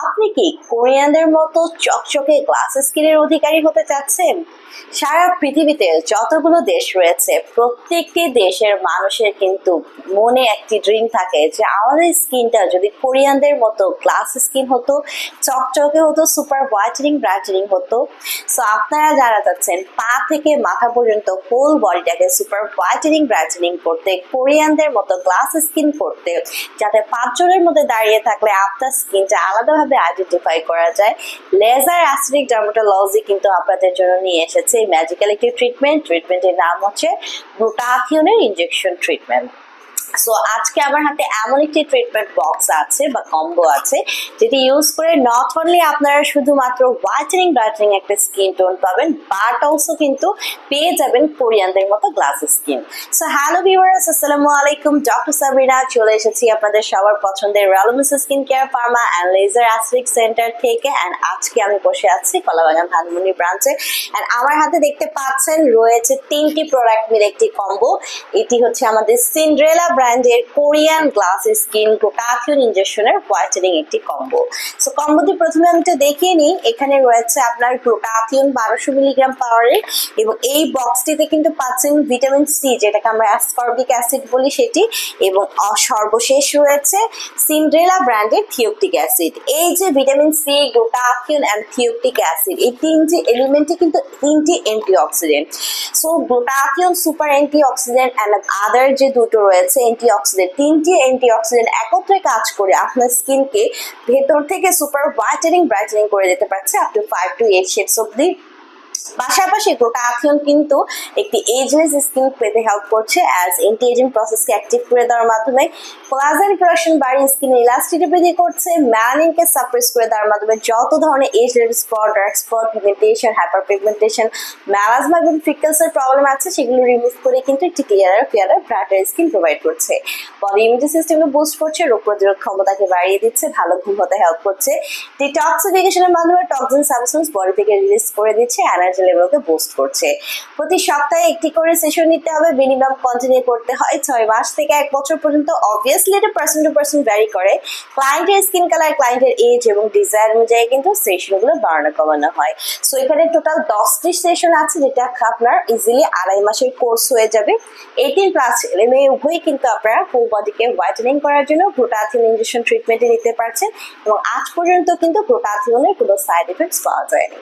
আপনি কি কোরিয়ানদের মতো চকচকে গ্লাস স্কিনের অধিকারী হতে চাচ্ছেন? সারা পৃথিবীতে যতগুলো দেশ রয়েছে, প্রত্যেকটি দেশের মানুষের কিন্তু মনে একটি ড্রিম থাকে যে আমাদের স্কিনটা যদি কোরিয়ানদের মতো গ্লাস স্কিন হতো, চকচকে হতো সুপার হোয়াইটেনিং ব্রাইটেনিং হতো। সো আপনারা যারা চাচ্ছেন, পা থেকে মাথা পর্যন্ত হোল বডিটাকে সুপার হোয়াইটেনিং ব্রাইটেনিং করতে, কোরিয়ানদের মতো গ্লাস স্কিন করতে, যাতে পাঁচজনের মধ্যে দাঁড়িয়ে থাকলে আপনার স্কিনটা আলাদাভাবে আইডেন্টিফাই করা যায়? লেজার অ্যাসিডিক ডার্মাটোলজি কিন্তু আপনাদের জন্য নিয়ে এসেছে এই ম্যাজিক্যাল একটি ট্রিটমেন্ট ট্রিটমেন্টের নাম হচ্ছে গ্লুটাথিয়নের ইঞ্জেকশন ট্রিটমেন্ট সো আজকে আমার হাতে এমন একটি ট্রিটমেন্ট বক্স আছে বা কম্বো আছে, যেটি ইউজ করে নট অনলি আপনারা শুধুমাত্র হোয়াইটেনিং ব্রাইটেনিং একটা স্কিন টোন পাবেন বাট অলসো কিন্তু পেয়ে যাবেন কোরিয়ানদের মতো glass skin so hello viewers আসসালামু আলাইকুম। ডক্টর সাবিনা চলে এসেছি আপনাদের সবার পছন্দের skin care pharma and laser centre থেকে অ্যান্ড আজকে আমি বসে আছি কলাবাগান ধানমন্ডি ব্রাঞ্চে অ্যান্ড আমার হাতে দেখতে পাচ্ছেন, রয়েছে তিনটি প্রোডাক্ট মিলে একটি কম্বো এটি হচ্ছে আমাদের সিন্ড্রেলা ব্র্যান্ডের কোরিয়ান গ্লাস স্কিন গ্লুটাথিয়ন ইনজেকশনের হোয়াইটেনিং একটি কম্বো। সো কম্বোটি প্রথমে আমি একটু দেখিয়ে নিই। এখানে রয়েছে আপনার গ্লুটাথিয়ন বারোশো মিলিগ্রাম পাওয়ারের এবং এই বক্সটিতে কিন্তু পাচ্ছেন ভিটামিন সি, যেটাকে আমরা অ্যাসকর্বিক অ্যাসিড বলি সেটি এবং সর্বশেষ রয়েছে সিন্ড্রেলা ব্র্যান্ডের থিওপটিক অ্যাসিড। এই যে vitamin C glutathione and thioctic acid, এই তিনটি এলিমেন্টই কিন্তু তিনটি antioxidant. So glutathione super antioxidant and other যে দুটো রয়েছে অ্যান্টিঅক্সিডেন্ট তিনটি অ্যান্টিঅক্সিডেন্ট একত্রে কাজ করে আপনার স্কিনকে ভেতর থেকে সুপার হোয়াইটেনিং ব্রাইটেনিং করে দিতে পারছে up to five to eight shades অব্দি পাশাপাশি গ্লুটাথিয়ন কিন্তু একটি এজলেস স্কিন পেতে হেল্প করছে অ্যাজ এন্টি এজিং প্রসেসকে অ্যাক্টিভ করে দেওয়ার মাধ্যমে। কোলাজেন প্রোডাকশন বাড়িয়ে স্কিন ইলাস্টিটি বৃদ্ধি করছে। ম্যালানিনকে সাপ্রেস করে দেওয়ার মাধ্যমে যত ধরনের age related spot dark spot pigmentation hyper pigmentation melasma এবং ফ্রিকলসের প্রবলেম আছে, সেগুলো রিমুভ করে কিন্তু একটি clearer clearer brighter skin provide করছে। বডি ইমিউনিটি সিস্টেমকে বুস্ট করছে, রোগ প্রতিরোধ ক্ষমতাকে বাড়িয়ে দিচ্ছে, ভালো ঘুম হতে হেল্প করছে। ডিটক্সিফিকেশনের মাধ্যমে টক্সিন সাবস্টেন্স বডি থেকে রিলিজ করে দিচ্ছে এনার্জি লেভেলকে বুস্ট করছে। প্রতি সপ্তাহে একটি করে সেশন নিতে হবে মিনিমাম কন্টিনিউ করতে হয় ছয় মাস থেকে এক বছর পর্যন্ত। অবভিয়াসলি এটা পার্সন টু পার্সন ভ্যারি করে। ক্লায়েন্টের স্কিন কালার ক্লায়েন্টের এজ এবং ডিজাইন অনুযায়ী কিন্তু সেশনগুলো বাড়ানো, কমানো হয়। সো এখানে টোটাল দশটি সেশন আছে যেটা আপনার ইজিলি আড়াই মাসের কোর্স হয়ে যাবে। এইটিন প্লাস ছেলে মেয়ে উভয়ই কিন্তু আপনারা ফুল বডিকে হোয়াইটেনিং করার জন্য গ্লুটাথিয়ন ইনজেকশন ট্রিটমেন্টে নিতে পারছেন এবং আজ পর্যন্ত কিন্তু গ্লুটাথিয়নের কোনো সাইড এফেক্টস পাওয়া যায়নি।